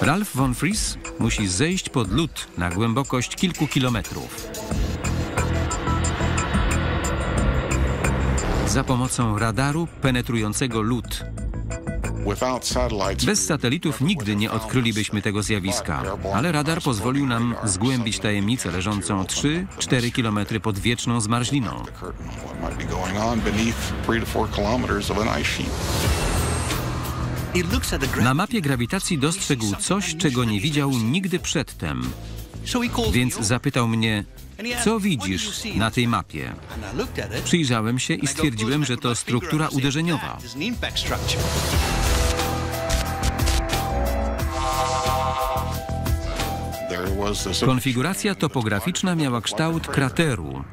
Ralph von Fries musi zejść pod lód na głębokość kilku kilometrów. Za pomocą radaru penetrującego lód. Bez satelitów nigdy nie odkrylibyśmy tego zjawiska, ale radar pozwolił nam zgłębić tajemnicę leżącą 3-4 km pod wieczną zmarzliną. Na mapie grawitacji dostrzegł coś, czego nie widział nigdy przedtem. Więc zapytał mnie, co widzisz na tej mapie? Przyjrzałem się i stwierdziłem, że to struktura uderzeniowa. Konfiguracja topograficzna miała kształt krateru.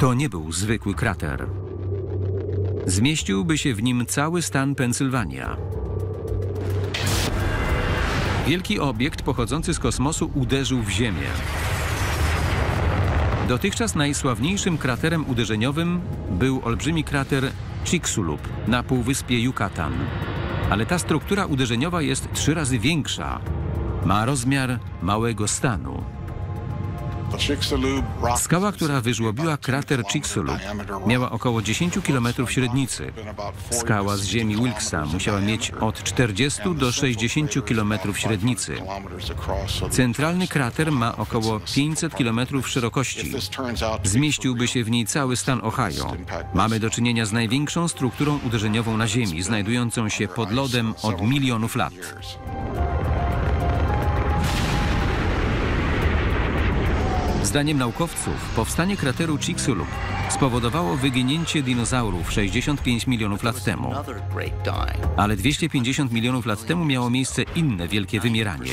To nie był zwykły krater. Zmieściłby się w nim cały stan Pensylwania. Wielki obiekt pochodzący z kosmosu uderzył w Ziemię. Dotychczas najsławniejszym kraterem uderzeniowym był olbrzymi krater Chicxulub na półwyspie Yucatan. Ale ta struktura uderzeniowa jest trzy razy większa. Ma rozmiar małego stanu. Skała, która wyżłobiła krater Chicxulub, miała około 10 km średnicy. Skała z ziemi Wilkesa musiała mieć od 40 do 60 km średnicy. Centralny krater ma około 500 km szerokości. Zmieściłby się w niej cały stan Ohio. Mamy do czynienia z największą strukturą uderzeniową na Ziemi, znajdującą się pod lodem od milionów lat. Zdaniem naukowców powstanie krateru Chicxulub spowodowało wyginięcie dinozaurów 65 milionów lat temu. Ale 250 milionów lat temu miało miejsce inne wielkie wymieranie.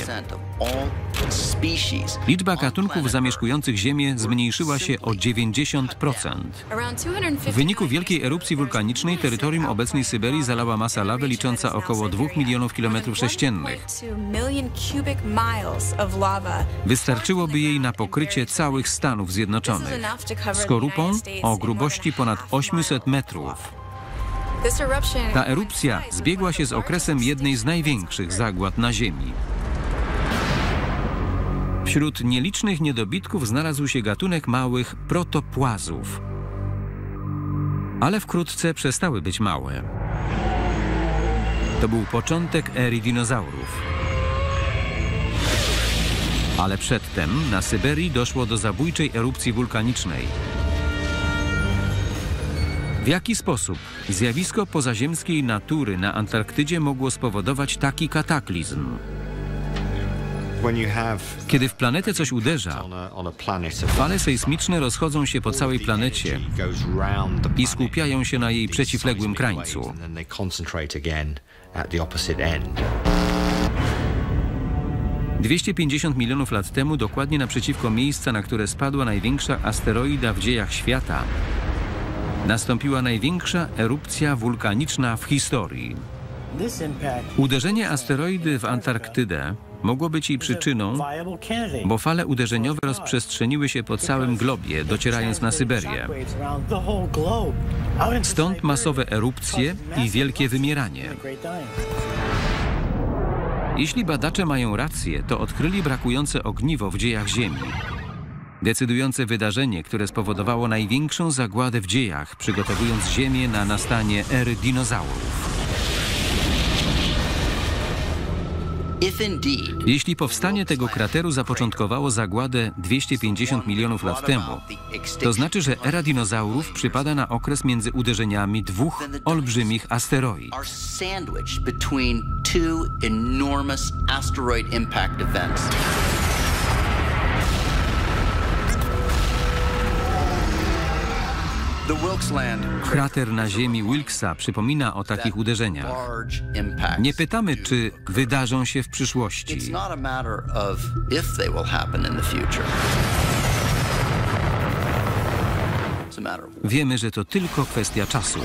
Liczba gatunków zamieszkujących Ziemię zmniejszyła się o 90%. W wyniku wielkiej erupcji wulkanicznej terytorium obecnej Syberii zalała masa lawy licząca około 2 milionów kilometrów sześciennych. Wystarczyłoby jej na pokrycie całych Stanów Zjednoczonych. Skorupą o grubości ponad 800 metrów. Ta erupcja zbiegła się z okresem jednej z największych zagład na Ziemi. Wśród nielicznych niedobitków znalazł się gatunek małych protopłazów. Ale wkrótce przestały być małe. To był początek ery dinozaurów. Ale przedtem na Syberii doszło do zabójczej erupcji wulkanicznej. W jaki sposób zjawisko pozaziemskiej natury na Antarktydzie mogło spowodować taki kataklizm? Kiedy w planetę coś uderza, fale sejsmiczne rozchodzą się po całej planecie i skupiają się na jej przeciwległym krańcu. 250 milionów lat temu, dokładnie naprzeciwko miejsca, na które spadła największa asteroida w dziejach świata, nastąpiła największa erupcja wulkaniczna w historii. Uderzenie asteroidy w Antarktydę mogło być jej przyczyną, bo fale uderzeniowe rozprzestrzeniły się po całym globie, docierając na Syberię. Stąd masowe erupcje i wielkie wymieranie. Jeśli badacze mają rację, to odkryli brakujące ogniwo w dziejach Ziemi. Decydujące wydarzenie, które spowodowało największą zagładę w dziejach, przygotowując Ziemię na nastanie ery dinozaurów. Jeśli powstanie tego krateru zapoczątkowało zagładę 250 milionów lat temu, to znaczy, że era dinozaurów przypada na okres między uderzeniami dwóch olbrzymich asteroid. Krater na ziemi Wilkesa przypomina o takich uderzeniach. Nie pytamy, czy wydarzą się w przyszłości. Wiemy, że to tylko kwestia czasu.